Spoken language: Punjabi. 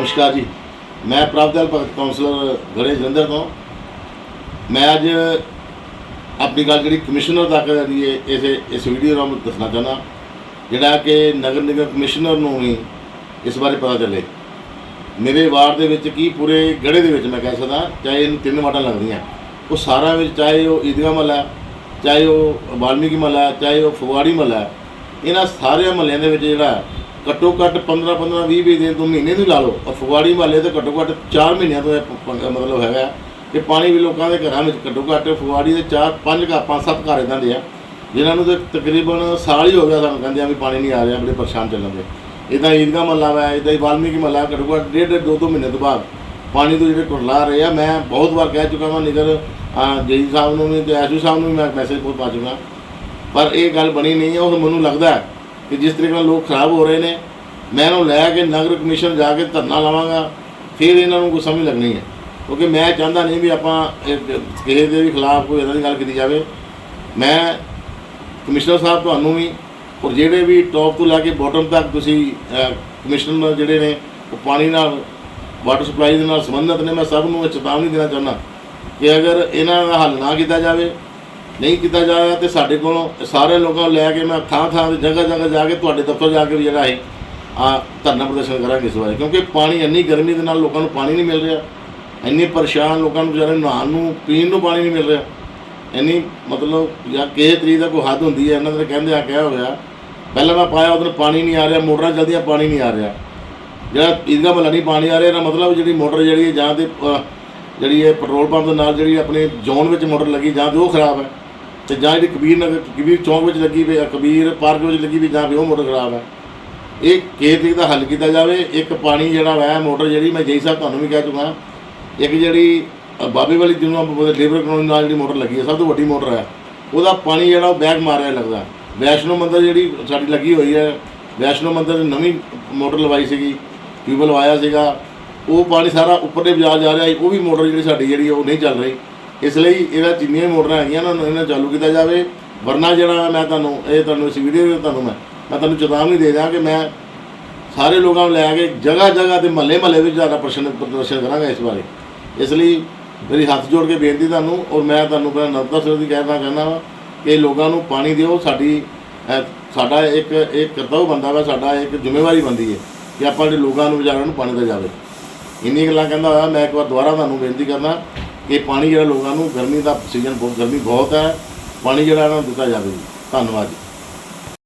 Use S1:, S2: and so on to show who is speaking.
S1: ਨਮਸਕਾਰ ਜੀ। ਮੈਂ ਪ੍ਰਭਦਲ ਭਗਤ ਕਾਉਂਸਲਰ ਗੜੇ ਜਲੰਧਰ ਤੋਂ। ਮੈਂ ਅੱਜ ਆਪਣੀ ਗੱਲ ਜਿਹੜੀ ਕਮਿਸ਼ਨਰ ਤੱਕ ਜਿਹੜੀ ਹੈ ਇਸ ਇਸ ਵੀਡੀਓ ਰਾਹੀਂ ਦੱਸਣਾ ਚਾਹੁੰਦਾ, ਜਿਹੜਾ ਕਿ ਨਗਰ ਨਿਗਮ ਕਮਿਸ਼ਨਰ ਨੂੰ ਵੀ ਇਸ ਬਾਰੇ ਪਤਾ ਚੱਲੇ। ਮੇਰੇ ਵਾਰਡ ਦੇ ਵਿੱਚ ਕੀ ਪੂਰੇ ਗੜੇ ਦੇ ਵਿੱਚ ਮੈਂ ਕਹਿ ਸਕਦਾ, ਚਾਹੇ ਇਹਨੂੰ ਤਿੰਨ ਵਾਰਡਾਂ ਲੱਗਦੀਆਂ। ਉਹ ਸਾਰਾ ਵਿੱਚ ਚਾਹੇ ਉਹ ਈਦਗਾ ਮਹੱਲਾ ਚਾਹੇ ਉਹ ਵਾਲਮੀਕੀ ਮਹੱਲਾ ਚਾਹੇ ਉਹ ਫਗਵਾੜੀ ਮਹੱਲਾ ਇਹਨਾਂ ਸਾਰੇ ਮਹੱਲਿਆਂ ਦੇ ਵਿੱਚ ਜਿਹੜਾ ਘੱਟੋ ਘੱਟ 15 15 20 20 ਦਿਨ ਤੋਂ ਮਹੀਨੇ ਦੀ ਲਾ ਲਓ। ਔਰ ਫਗਵਾੜੀ ਮਹੱਲੇ ਤੇ ਘੱਟੋ ਘੱਟ 4 ਮਹੀਨਿਆਂ ਤੋਂ ਇਹ ਪ- ਮਤਲਬ ਹੈਗਾ। ਕਿ ਪਾਣੀ ਵੀ ਲੋਕਾਂ ਦੇ ਘਰਾਂ ਵਿੱਚ ਘੱਟੋ ਘੱਟ ਫਗਵਾੜੀ ਦੇ 4 5 ਘਰ 5 7 ਘਰ ਇਦਾਂ ਦੇ ਆ, ਜਿਨ੍ਹਾਂ ਨੂੰ ਤੇ ਤਕਰੀਬਨ ਸਾਲ ਹੀ ਹੋ ਗਿਆ ਸਾਨੂੰ ਕਹਿੰਦੇ ਆ ਵੀ ਪਾਣੀ ਨਹੀਂ ਆ ਰਿਹਾ, ਬੜੇ ਪਰੇਸ਼ਾਨ ਚੱਲਣਗੇ ਇਦਾਂ ਈਦਗਾ ਮਹੱਲਾ ਵਾ ਇਦਾਂ ਹੀ ਵਾਲਮੀਕੀ ਮਹੱਲਾ, ਘੱਟੋ ਘੱਟ ਡੇਢ ਦੋ ਦੋ ਮਹੀਨੇ ਤੋਂ ਬਾਅਦ ਪਾਣੀ ਤੋਂ ਜਿਹੜੇ ਕੁਰਲਾ ਰਹੇ ਆ, ਮੈਂ ਬਹੁਤ ਵਾਰ ਕਹਿ ਚੁੱਕਾ ਹਾਂ ਨਿਗਰ ਜੀ ਸਾਹਿਬ ਨੂੰ ਵੀ ਤੇ ਐਸੂ ਸਾਹਿਬ ਨੂੰ ਵੀ ਮੈਂ ਮੈਸੇਜ ਬਹੁਤ ਪਾ ਚੁੱਕਾ। ਪਰ ਇਹ ਗੱਲ ਬਣੀ ਨਹੀਂ ਹੈ ਉਹ ਮੈਨੂੰ ਲੱਗਦਾ ਹੈ ਕਿ ਜਿਸ ਤਰੀਕੇ ਨਾਲ ਲੋਕ ਖਰਾਬ ਹੋ ਰਹੇ ਨੇ ਮੈਂ ਇਹਨੂੰ ਲੈ ਕੇ ਨਗਰ ਕਮਿਸ਼ਨ ਜਾ ਕੇ ਧਰਨਾ ਲਾਵਾਂਗਾ ਫਿਰ ਇਹਨਾਂ ਨੂੰ ਕੋਈ ਸਮਝ ਲੱਗਣੀ ਹੈ। ਕਿਉਂਕਿ ਮੈਂ ਚਾਹੁੰਦਾ ਨਹੀਂ ਵੀ ਆਪਾਂ ਕਿਸੇ ਦੇ ਵੀ ਖਿਲਾਫ ਕੋਈ ਇਦਾਂ ਦੀ ਗੱਲ ਕੀਤੀ ਜਾਵੇ। ਮੈਂ ਕਮਿਸ਼ਨਰ ਸਾਹਿਬ ਤੁਹਾਨੂੰ ਵੀ ਔਰ ਜਿਹੜੇ ਵੀ ਟੌਪ ਤੋਂ ਲੈ ਕੇ ਬਾਟਮ ਤੱਕ ਤੁਸੀਂ ਅਹ, ਕਮਿਸ਼ਨਰ ਜਿਹੜੇ ਨੇ ਉਹ ਪਾਣੀ ਨਾਲ ਵਾਟਰ ਸਪਲਾਈ ਦੇ ਨਾਲ ਸੰਬੰਧਿਤ ਨੇ ਮੈਂ ਸਭ ਨੂੰ ਇਹ ਚੇਤਾਵਨੀ ਦੇਣਾ ਚਾਹੁੰਦਾ ਕਿ ਅਗਰ ਇਹਨਾਂ ਦਾ ਹੱਲ ਨਾ ਕੀਤਾ ਜਾਵੇ ਨਹੀਂ ਕੀਤਾ ਜਾ ਰਿਹਾ ਤੇ ਸਾਡੇ ਕੋਲੋਂ ਸਾਰੇ ਲੋਕਾਂ ਨੂੰ ਲੈ ਕੇ ਮੈਂ ਥਾਂ ਥਾਂ ਤੇ ਜਗ੍ਹਾ ਜਗ੍ਹਾ ਜਾ ਕੇ ਤੁਹਾਡੇ ਦਫ਼ਤਰ ਜਾ ਕੇ ਵੀ ਜਿਹੜਾ ਹੈ ਆ ਧਰਨਾ ਪ੍ਰਦਰਸ਼ਨ ਕਰਾਂਗੇ ਇਸ ਵਾਰ, ਕਿਉਂਕਿ ਪਾਣੀ ਇੰਨੀ ਗਰਮੀ ਦੇ ਨਾਲ ਲੋਕਾਂ ਨੂੰ ਪਾਣੀ ਨਹੀਂ ਮਿਲ ਰਿਹਾ। ਇੰਨੇ ਪਰੇਸ਼ਾਨ ਲੋਕਾਂ ਨੂੰ ਵਿਚਾਰੇ ਨਹਾਉਣ ਨੂੰ, ਪੀਣ ਨੂੰ ਪਾਣੀ ਨਹੀਂ ਮਿਲ ਰਿਹਾ। ਇੰਨੀ ਮਤਲਬ ਜਾਂ ਕਿਸੇ ਤਰੀਕ ਦਾ ਕੋਈ ਹੱਦ ਹੁੰਦੀ ਹੈ, ਇਹਨਾਂ ਦੇ ਕਹਿੰਦੇ ਆ, ਕਿਹਾ ਹੋਇਆ, ਪਹਿਲਾਂ ਮੈਂ ਪਾਇਆ ਉਦੋਂ ਪਾਣੀ ਨਹੀਂ ਆ ਰਿਹਾ, ਮੋਟਰਾਂ ਚੱਲਦੀਆਂ, ਪਾਣੀ ਨਹੀਂ ਆ ਰਿਹਾ। ਜਿਹੜਾ ਇਹਦਾ ਮਤਲਬ ਨਹੀਂ ਪਾਣੀ ਆ ਰਿਹਾ, ਇਹਦਾ ਮਤਲਬ ਜਿਹੜੀ ਮੋਟਰ ਜਿਹੜੀ ਹੈ ਜਾਂ ਤੇ ਜਿਹੜੀ ਹੈ ਪੈਟਰੋਲ ਪੰਪ ਦੇ ਨਾਲ ਜਿਹੜੀ ਆਪਣੇ ਜ਼ੋਨ ਵਿੱਚ ਮੋਟਰ ਲੱਗੀ ਜਾਂ ਤੇ ਉਹ ਖਰਾਬ ਹੈ। ਤੇ ਜਾਂ ਜਿਹੜੀ ਕਬੀਰ ਨਗਰ, ਕਬੀਰ ਚੌਂਕ ਵਿੱਚ ਲੱਗੀ ਵੀ ਕਬੀਰ ਪਾਰਕ ਵਿੱਚ ਲੱਗੀ ਵੀ ਜਾਂ ਵੀ ਉਹ ਮੋਟਰ ਖਰਾਬ ਹੈ ਇਹ ਕਿਸੇ ਤਰੀਕੇ ਦਾ ਹੱਲ ਕੀਤਾ ਜਾਵੇ, ਇੱਕ ਪਾਣੀ ਜਿਹੜਾ ਵਾ, ਮੋਟਰ ਜਿਹੜੀ ਮੈਂ ਜੈ ਸਾਹਿਬ ਤੁਹਾਨੂੰ ਵੀ ਕਹਿ ਚੁੱਕਾ, ਇੱਕ ਜਿਹੜੀ ਬਾਬੇ ਵਾਲੀ ਜਿਹਨੂੰ ਆਪਾਂ ਲੇਬਰ ਕਲੋਨੀ ਨਾਲ ਜਿਹੜੀ ਮੋਟਰ ਲੱਗੀ ਹੈ ਸਭ ਤੋਂ ਵੱਡੀ ਮੋਟਰ ਹੈ ਉਹਦਾ ਪਾਣੀ ਜਿਹੜਾ ਉਹ ਬੈਗ ਮਾਰਿਆ ਲੱਗਦਾ। ਵੈਸ਼ਨੋ ਮੰਦਰ ਜਿਹੜੀ ਸਾਡੀ ਲੱਗੀ ਹੋਈ ਹੈ ਵੈਸ਼ਨੋ ਮੰਦਰ ਨਵੀਂ ਮੋਟਰ ਲਵਾਈ ਸੀਗੀ ਟਿਊਬਲ ਲਵਾਇਆ ਸੀਗਾ। ਉਹ ਪਾਣੀ ਸਾਰਾ ਉੱਪਰ ਦੇ ਬਾਜ਼ਾਰ ਜਾ ਰਿਹਾ ਉਹ ਵੀ ਮੋਟਰ ਜਿਹੜੀ ਸਾਡੀ ਜਿਹੜੀ ਉਹ ਨਹੀਂ ਚੱਲ ਰਹੀ। ਇਸ ਲਈ ਇਹਦਾ ਜਿੰਨੀਆਂ ਵੀ ਮੋਟਰਾਂ ਹੈਗੀਆਂ ਨਾ, ਇਹਨਾਂ ਚਾਲੂ ਕੀਤਾ ਜਾਵੇ। ਵਰਨਾ ਜਿਹੜਾ ਮੈਂ ਤੁਹਾਨੂੰ, ਇਹ ਤੁਹਾਨੂੰ ਇਸ ਵੀਡੀਓ ਵਿੱਚ ਤੁਹਾਨੂੰ ਮੈਂ ਮੈਂ ਤੁਹਾਨੂੰ ਚੇਤਾਵਨੀ ਦੇ ਦਿਆਂ ਕਿ ਮੈਂ ਸਾਰੇ ਲੋਕਾਂ ਨੂੰ ਲੈ ਕੇ ਜਗ੍ਹਾ ਜਗ੍ਹਾ ਤੇ ਮਹੱਲੇ ਮਹੱਲੇ ਵਿੱਚ ਜ਼ਿਆਦਾ ਪ੍ਰਸ਼ਨ ਪ੍ਰਦਰਸ਼ਨ ਕਰਾਂਗਾ ਇਸ ਬਾਰੇ। ਇਸ ਲਈ ਮੇਰੀ ਹੱਥ ਜੋੜ ਕੇ ਬੇਨਤੀ ਤੁਹਾਨੂੰ, ਔਰ ਮੈਂ ਤੁਹਾਨੂੰ ਪਹਿਲਾਂ ਨਰਤਾ ਸਿੰਘ ਦੀ ਕਹਿਣਾ ਚਾਹੁੰਦਾ ਵਾ ਕਿ ਲੋਕਾਂ ਨੂੰ ਪਾਣੀ ਦਿਓ। ਸਾਡੀ ਸਾਡਾ ਇੱਕ ਇੱਕ ਕਰਤੱਵ ਬੰਦਾ ਵਾ, ਸਾਡਾ ਇੱਕ ਜ਼ਿੰਮੇਵਾਰੀ ਬੰਦੀ ਹੈ ਕਿ ਆਪਾਂ ਜਿਹੜੇ ਲੋਕਾਂ ਨੂੰ ਵਿਚਾਰਿਆਂ ਨੂੰ ਪਾਣੀ ਦਾ ਜਾਵੇ। ਇੰਨੀ ਗੱਲਾਂ ਕਹਿੰਦਾ ਹੋਇਆ, ਮੈਂ ਇੱਕ ਵਾਰ ਦੁਬਾਰਾ ਤੁਹਾਨੂੰ ਬੇਨਤੀ ਕਰਦਾ ਕਿ ਪਾਣੀ ਜਿਹੜਾ ਲੋਕਾਂ ਨੂੰ ਗਰਮੀ ਦਾ ਸੀਜ਼ਨ ਬਹੁਤ, ਗਰਮੀ ਬਹੁਤ ਹੈ, ਪਾਣੀ ਜਿਹੜਾ ਇਹਨਾਂ ਨੂੰ ਦਿੱਤਾ ਜਾਵੇ ਧੰਨਵਾਦ ਜੀ।